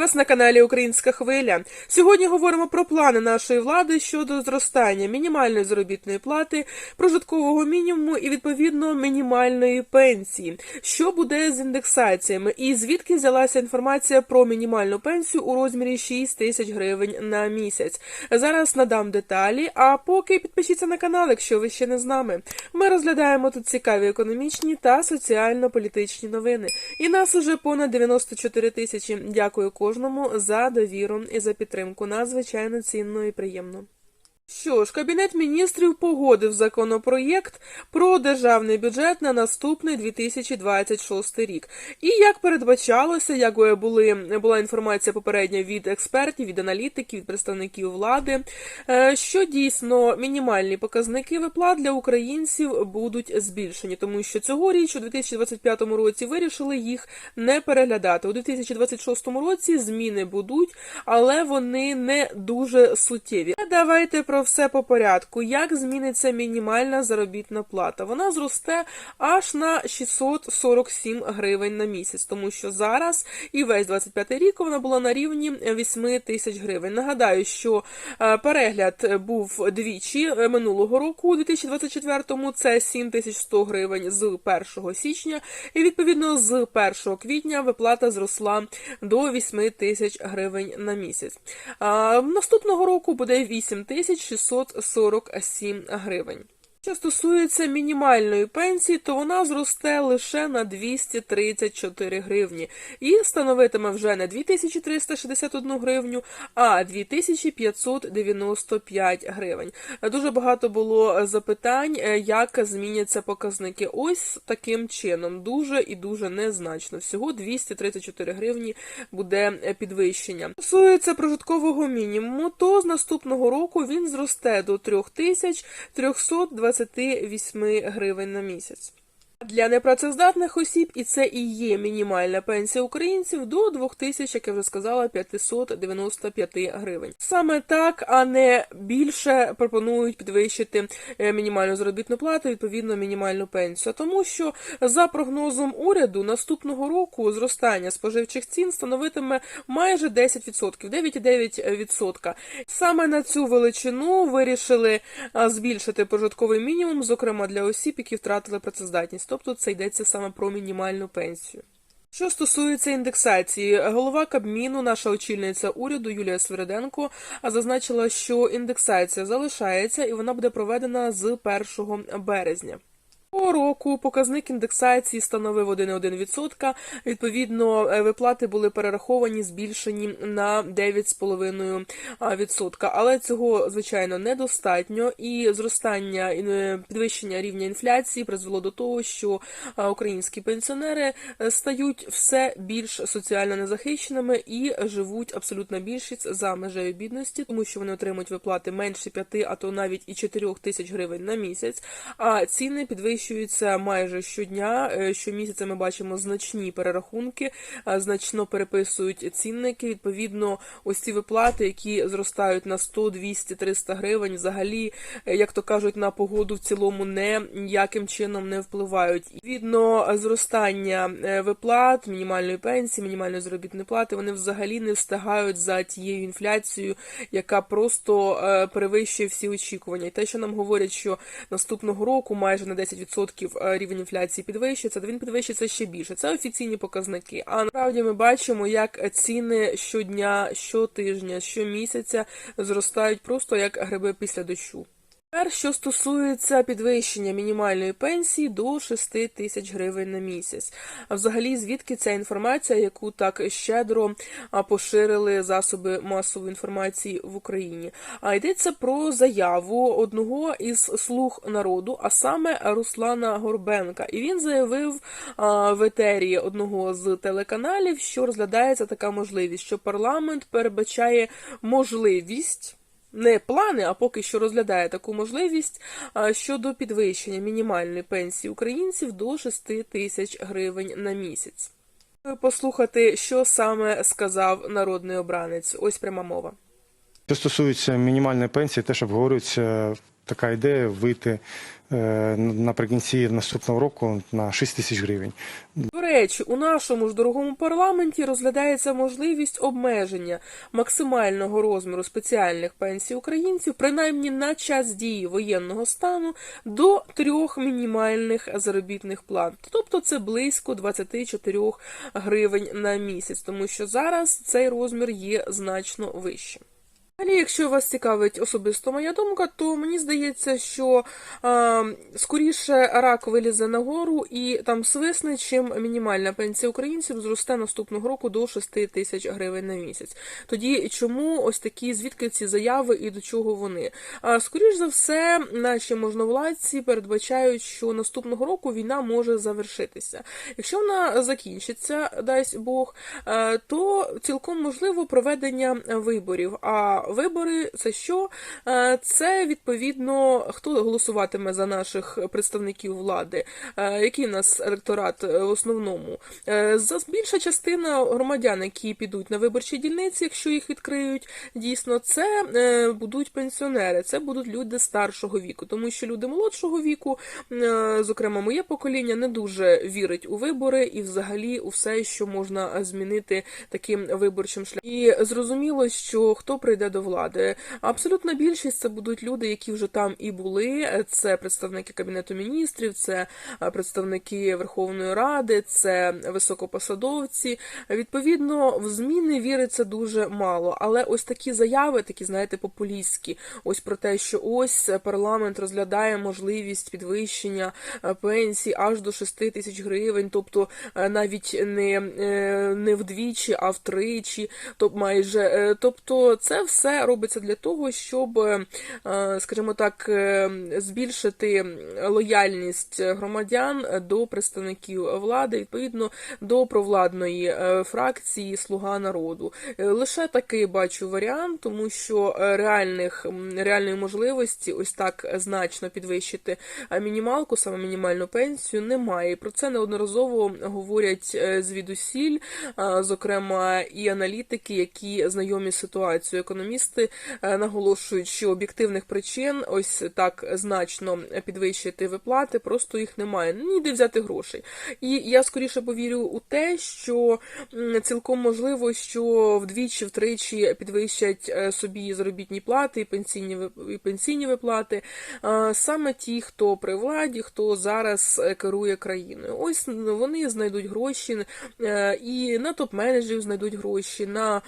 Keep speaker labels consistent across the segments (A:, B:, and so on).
A: вас на каналі Українська Хвиля. Сьогодні говоримо про плани нашої влади щодо зростання мінімальної заробітної плати, прожиткового мінімуму і відповідно мінімальної пенсії. Що буде з індексаціями? І звідки взялася інформація про мінімальну пенсію у розмірі 6 тисяч гривень на місяць? Зараз надам деталі. А поки підпишіться на канал, якщо ви ще не з нами. Ми розглядаємо тут цікаві економічні та соціально-політичні новини. І нас уже понад 94 тисячі. Дякую кожному за довіру і за підтримку. Надзвичайно цінно і приємно. Що ж, Кабінет міністрів погодив законопроєкт про державний бюджет на наступний 2026 рік. І як передбачалося, як були була інформація попередня від експертів, від аналітиків, від представників влади, е, що дійсно мінімальні показники виплат для українців будуть збільшені, тому що цьогоріч у 2025 році вирішили їх не переглядати. У 2026 році зміни будуть, але вони не дуже суттєві. Давайте про все по порядку. Як зміниться мінімальна заробітна плата? Вона зросте аж на 647 гривень на місяць, тому що зараз і весь 25 рік вона була на рівні 8 тисяч гривень. Нагадаю, що е, перегляд був двічі е, минулого року, у 2024-му це 7100 гривень з 1 січня, і відповідно з 1 квітня виплата зросла до 8 тисяч гривень на місяць. А, наступного року буде 8 тисяч 647 гривень. Що стосується мінімальної пенсії, то вона зросте лише на 234 гривні і становитиме вже не 2361 гривню, а 2595 гривень. Дуже багато було запитань, е, як зміняться показники. Ось таким чином, дуже і дуже незначно. Всього 234 гривні буде підвищення. Стосується прожиткового мінімуму, то з наступного року він зросте до 3328 гривень на місяць. Для непрацездатних осіб, і це і є мінімальна пенсія українців до 2000, як я вже сказала, 595 гривень. Саме так, а не більше пропонують підвищити е, мінімальну заробітну плату, відповідно мінімальну пенсію. Тому що за прогнозом уряду наступного року зростання споживчих цін становитиме майже 10%, 9,9%. Саме на цю величину вирішили збільшити прожитковий мінімум, зокрема для осіб, які втратили працездатність. Тобто це йдеться саме про мінімальну пенсію. Що стосується індексації, голова Кабміну, наша очільниця уряду Юлія Свириденко, зазначила, що індексація залишається і вона буде проведена з 1 березня. По року показник індексації становив 1,1%. Відповідно, е, виплати були перераховані, збільшені на 9,5%. Але цього, звичайно, недостатньо. І зростання е, підвищення рівня інфляції призвело до того, що е, українські пенсіонери стають все більш соціально незахищеними і живуть абсолютна більшість за межею бідності, тому що вони отримують виплати менше 5, а то навіть і 4 тисяч гривень на місяць. А ціни підвищують підвищується майже щодня. Е, Щомісяця ми бачимо значні перерахунки, е, значно переписують цінники. Відповідно, ось ці виплати, які зростають на 100, 200, 300 гривень, взагалі, е, як то кажуть, на погоду в цілому не ніяким чином не впливають. Відповідно, зростання виплат, мінімальної пенсії, мінімальної заробітної плати, вони взагалі не встигають за тією інфляцією, яка просто перевищує всі очікування. І те, що нам говорять, що наступного року майже на 10% 10% рівень інфляції підвищиться, то він підвищиться ще більше. Це офіційні показники. А насправді ми бачимо, як ціни щодня, щотижня, щомісяця зростають просто як гриби після дощу. Тепер, що стосується підвищення мінімальної пенсії до 6 тисяч гривень на місяць. А взагалі, звідки ця інформація, яку так щедро поширили засоби масової інформації в Україні? А йдеться про заяву одного із слуг народу, а саме Руслана Горбенка. І він заявив в етері одного з телеканалів, що розглядається така можливість, що парламент передбачає можливість не плани, а поки що розглядає таку можливість щодо підвищення мінімальної пенсії українців до 6 тисяч гривень на місяць. Послухати, що саме сказав народний обранець. Ось пряма мова.
B: Що стосується мінімальної пенсії, теж обговорюється така ідея вийти е, наприкінці наступного року на 6 тисяч гривень.
A: До речі, у нашому ж дорогому парламенті розглядається можливість обмеження максимального розміру спеціальних пенсій українців, принаймні на час дії воєнного стану, до трьох мінімальних заробітних плат. Тобто це близько 24 гривень на місяць, тому що зараз цей розмір є значно вищим. Далі, якщо вас цікавить особисто моя думка, то мені здається, що а, скоріше рак вилізе нагору і там свисне, чим мінімальна пенсія українців зросте наступного року до 6 тисяч гривень на місяць. Тоді чому ось такі звідки ці заяви і до чого вони? А, скоріш за все, наші можновладці передбачають, що наступного року війна може завершитися. Якщо вона закінчиться, дасть Бог, е, то цілком можливо проведення виборів. А вибори це що? Е, Це відповідно хто голосуватиме за наших представників влади, Е, який у нас електорат е, в основному. За більша частина громадян, які підуть на виборчі дільниці, якщо їх відкриють, дійсно, це будуть пенсіонери, це будуть люди старшого віку, тому що люди молодшого віку, зокрема моє покоління, не дуже вірить у вибори і взагалі у все, що можна змінити таким виборчим шляхом. І зрозуміло, що хто прийде до влади. Абсолютна більшість це будуть люди, які вже там і були. Це представники кабінету міністрів, це е, представники Верховної Ради, це високопосадовці. Відповідно, в зміни віриться дуже мало. Але ось такі заяви, такі знаєте, популістські, ось про те, що ось парламент розглядає можливість підвищення е, пенсій аж до 6 тисяч гривень, тобто е, навіть не, не вдвічі, а втричі, тобто майже. Тобто, це все робиться для того, щоб, е, скажімо так, е, збільшити лояльність громадян до представників влади, відповідно до провладної е, фракції Слуга народу. Лише такий бачу варіант, тому що реальних реальної можливості ось так значно підвищити мінімалку, саме мінімальну пенсію, немає. Про це неодноразово говорять звідусіль, зокрема і аналітики, які знайомі з ситуацією. Економісти е, наголошують, що об'єктивних причин ось так значно підвищити виплати, просто їх немає. Ну, Ніде взяти грошей. І я скоріше повірю у те, що цілком можливо, що вдвічі, втричі підвищать е, собі заробітні плати і пенсійні і пенсійні виплати е, саме ті, хто при владі, хто зараз керує країною. Ось вони знайдуть гроші і на топ-менеджерів знайдуть гроші, на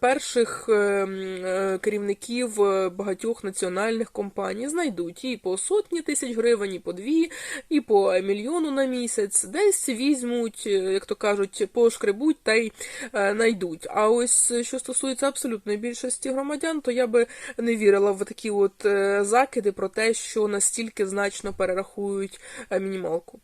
A: перших е, м, е, керівників е, багатьох національних компаній знайдуть і по сотні тисяч гривень, і по дві, і по мільйону на місяць. Десь візьмуть, е, як то кажуть, пошкребуть та й е, найдуть. А ось е, що стосується абсолютної більшості громадян, то я би не вірила в такі от е, закиди про те, що настільки значно перерахують е, мінімалку.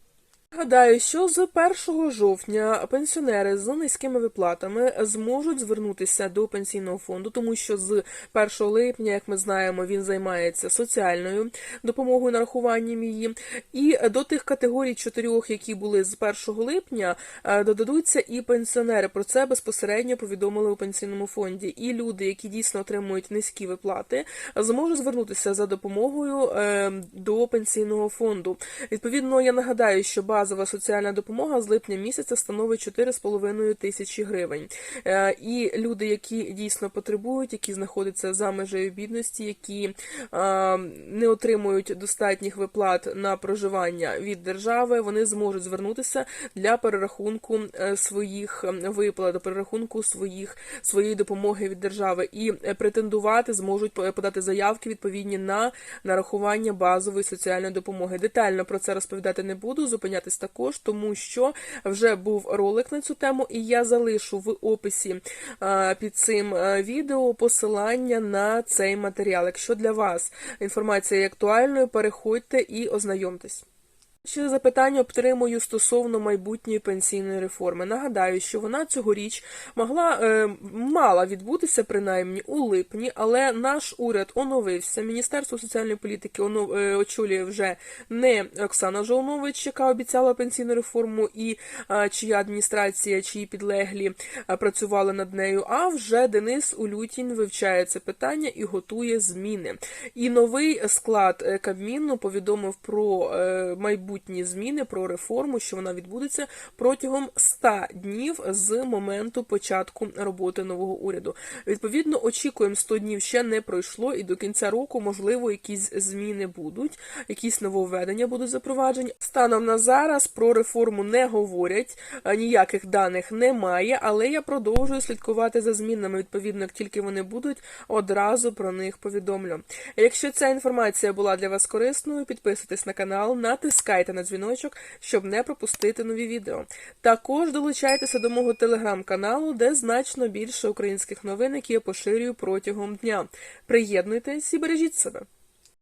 A: Гадаю, що з 1 жовтня пенсіонери з низькими виплатами зможуть звернутися до пенсійного фонду, тому що з 1 липня, як ми знаємо, він займається соціальною допомогою нарахуванням її. І до тих категорій чотирьох, які були з 1 липня, е, додадуться і пенсіонери. Про це безпосередньо повідомили у пенсійному фонді. І люди, які дійсно отримують низькі виплати, зможуть звернутися за допомогою е, до пенсійного фонду. Відповідно, я нагадаю, що базова соціальна допомога з липня місяця становить 4,5 тисячі гривень. Е, І люди, які дійсно потребують, які знаходяться за межею бідності, які е, не отримують достатніх виплат на проживання від держави, вони зможуть звернутися для перерахунку е, своїх виплат, перерахунку своїх своєї допомоги від держави і претендувати зможуть подати заявки відповідні на нарахування базової соціальної допомоги. Детально про це розповідати не буду, зупинятись також, тому що вже був ролик на цю тему, і я залишу в описі е, під цим е, відео посилання на цей матеріал. Якщо для вас інформація є актуальною, переходьте і ознайомтесь. Ще запитання отримую стосовно майбутньої пенсійної реформи. Нагадаю, що вона цьогоріч могла е, мала відбутися принаймні у липні, але наш уряд оновився. Міністерство соціальної політики оно- е, очолює вже не Оксана Жолнович, яка обіцяла пенсійну реформу, і е, чия адміністрація, чиї підлеглі е, працювали над нею. А вже Денис Улютінь вивчає це питання і готує зміни. І новий склад е, Кабміну повідомив про е, майбутні зміни, про реформу, що вона відбудеться протягом 100 днів з моменту початку роботи нового уряду. Відповідно, очікуємо 100 днів ще не пройшло, і до кінця року, можливо, якісь зміни будуть, якісь нововведення будуть запроваджені. Станом на зараз про реформу не говорять, е, ніяких даних немає, але я продовжую слідкувати за змінами. Відповідно, як тільки вони будуть, одразу про них повідомлю. Якщо ця інформація була для вас корисною, підписуйтесь на канал, натискайте на дзвіночок, щоб не пропустити нові відео. Також долучайтеся до мого телеграм-каналу, де значно більше українських новин, які я поширюю протягом дня. Приєднуйтесь і бережіть себе.